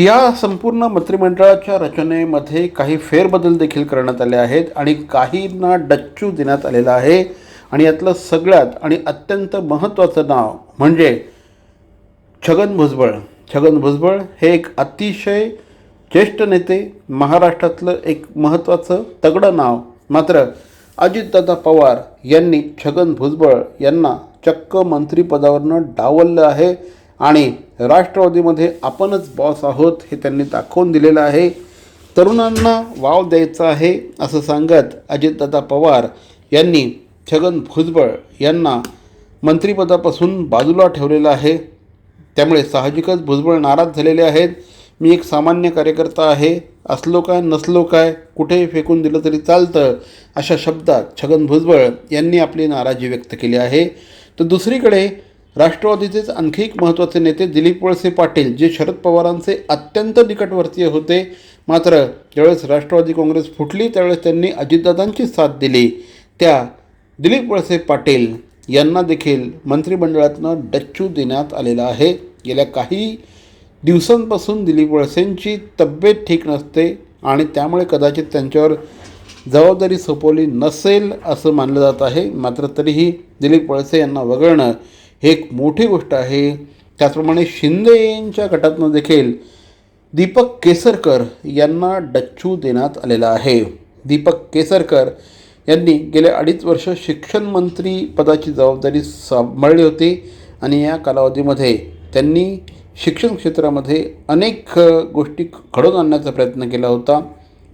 या संपूर्ण मंत्रिमंडळाच्या रचनेमध्ये काही फेरबदल देखील करण्यात आले आहेत आणि काहींना डच्चू देण्यात आलेला आहे. आणि यातलं सगळ्यात आणि अत्यंत महत्त्वाचं नाव म्हणजे छगन भुजबळ. छगन भुजबळ हे एक अतिशय ज्येष्ठ नेते महाराष्ट्रातलं एक महत्त्वाचं तगडं नाव. मात्र अजितदादा पवार यांनी छगन भुजबळ यांना चक्क मंत्रिपदावरनं डावललं आहे. आणि राष्ट्रवादीमध्ये आपणच बॉस आहोत हे त्यांनी दाखवून दिलेलं आहे. तरुणांना वाव द्यायचा आहे असं सांगत अजितदादा पवार यांनी छगन भुजबळ यांना मंत्रिपदापासून बाजूला ठेवलेलं आहे. त्यामुळे साहजिकच भुजबळ नाराज झालेले आहेत. मी एक सामान्य कार्यकर्ता आहे. असलो काय नसलो काय कुठेही फेकून दिलं तरी चालतं अशा शब्दात छगन भुजबळ यांनी आपली नाराजी व्यक्त केली आहे. तर दुसरीकडे राष्ट्रवादीचेच आणखी एक महत्त्वाचे नेते दिलीप वळसे पाटील जे शरद पवारांचे अत्यंत निकटवर्तीय होते. मात्र ज्यावेळेस राष्ट्रवादी काँग्रेस फुटली त्यावेळेस त्यांनी अजितदादांची साथ दिली. त्या दिलीप वळसे पाटील यांना देखील मंत्रिमंडळातनं डच्चू देण्यात आलेला आहे. गेल्या काही दिवसांपासून दिलीप वळसेंची तब्येत ठीक नसते आणि त्यामुळे कदाचित त्यांच्यावर जबाबदारी सोपवली नसेल असं मानलं जात आहे. मात्र तरीही दिलीप वळसे यांना वगळणं हे एक मोठी गोष्ट आहे. त्याचप्रमाणे शिंदेंच्या गटातनं देखील दीपक केसरकर यांना डच्चू देण्यात आलेला आहे. दीपक केसरकर यांनी गेल्या अडीच वर्ष शिक्षण मंत्री पदाची जबाबदारी सांभाळली होती आणि या कालावधीमध्ये त्यांनी शिक्षण क्षेत्रामध्ये अनेक गोष्टी घडवून आणण्याचा प्रयत्न केला होता.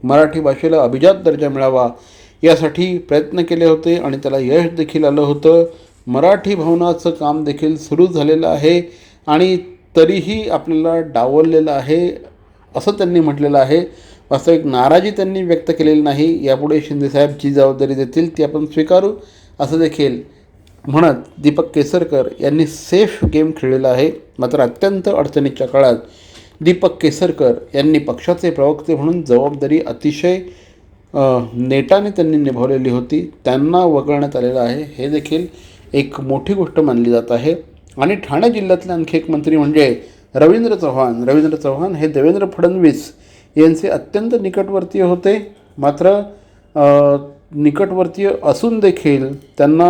मराठी भाषेला अभिजात दर्जा मिळावा यासाठी प्रयत्न केले होते आणि त्याला यश देखील आलं होतं. मराठी भवनाचं काम देखील सुरू झालेलं आहे आणि तरीही आपल्याला डावललेलं आहे असं त्यांनी म्हटलेलं आहे. वास्तविक नाराजी त्यांनी व्यक्त केलेली नाही. यापुढे शिंदेसाहेब जी जबाबदारी देतील ती आपण स्वीकारू असं देखील म्हणत दीपक केसरकर यांनी सेफ गेम खेळलेला आहे. मात्र अत्यंत अडचणीच्या काळात दीपक केसरकर यांनी पक्षाचे प्रवक्ते म्हणून जबाबदारी अतिशय नेटाने त्यांनी निभावलेली होती. त्यांना वगळण्यात आलेलं आहे. हे देखील एक मोठी गोष्ट मानली जात आहे. आणि ठाणे जिल्ह्यातले आणखी एक मंत्री म्हणजे रवींद्र चव्हाण. रवींद्र चव्हाण हे देवेंद्र फडणवीस यांचे अत्यंत निकटवर्तीय होते. मात्र निकटवर्तीय असून देखील त्यांना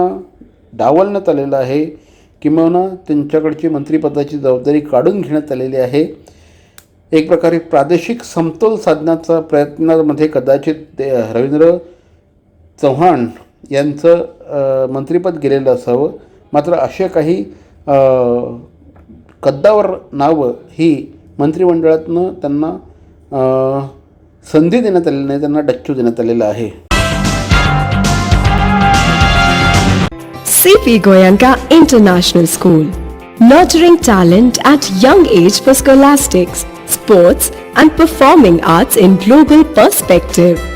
डावलण्यात आलेलं आहे किंबहुना त्यांच्याकडची मंत्रिपदाची जबाबदारी काढून घेण्यात आलेली आहे. एक प्रकारे प्रादेशिक समतोल साधण्याचा प्रयत्नामध्ये कदाचित ते रवींद्र चव्हाण यांचं मंत्रिपद गेलेलं असावं. मात्र असे काही कद्दावर नावं ही मंत्रिमंडळातनं त्यांना संधी देण्यात आलेली नाही त्यांना डच्चू देण्यात आलेला आहे. C P Goenka international school nurturing talent at young age for scholastics sports and performing arts in global perspective